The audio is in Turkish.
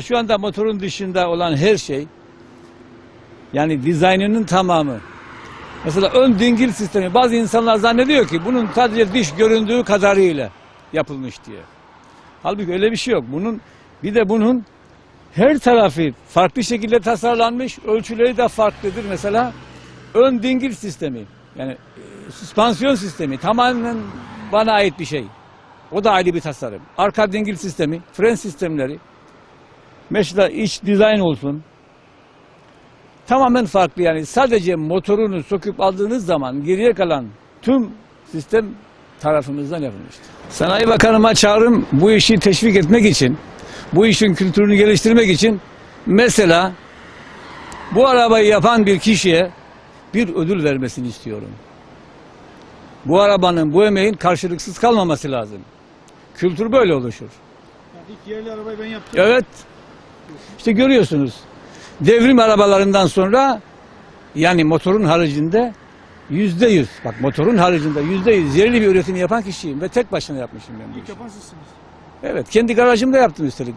şu anda motorun dışında olan her şey yani dizaynının tamamı mesela ön dingil sistemi bazı insanlar zannediyor ki bunun sadece dış göründüğü kadarıyla yapılmış diye. Halbuki öyle bir şey yok. Bunun bir de bunun her tarafı farklı şekilde tasarlanmış, ölçüleri de farklıdır. Mesela ön dingil sistemi yani e, süspansiyon sistemi tamamen bana ait bir şey. O da ayrı bir tasarım. Arka dingil sistemi, fren sistemleri, mesela iç dizayn olsun. Tamamen farklı yani. Sadece motorunu söküp aldığınız zaman geriye kalan tüm sistem tarafımızdan yapılmıştır. Sanayi Bakanıma çağrım bu işi teşvik etmek için, bu işin kültürünü geliştirmek için mesela bu arabayı yapan bir kişiye bir ödül vermesini istiyorum. Bu arabanın, bu emeğin karşılıksız kalmaması lazım. Kültür böyle oluşur. Yani ilk yerli arabayı ben yaptım. Evet. İşte görüyorsunuz. Devrim arabalarından sonra yani motorun haricinde yüzde yüz, bak motorun haricinde yüzde yüz yerli bir üretimi yapan kişiyim ve tek başına yapmışım ben bu İlk işi. yapan sizsiniz. Evet, kendi garajımda yaptım üstelik.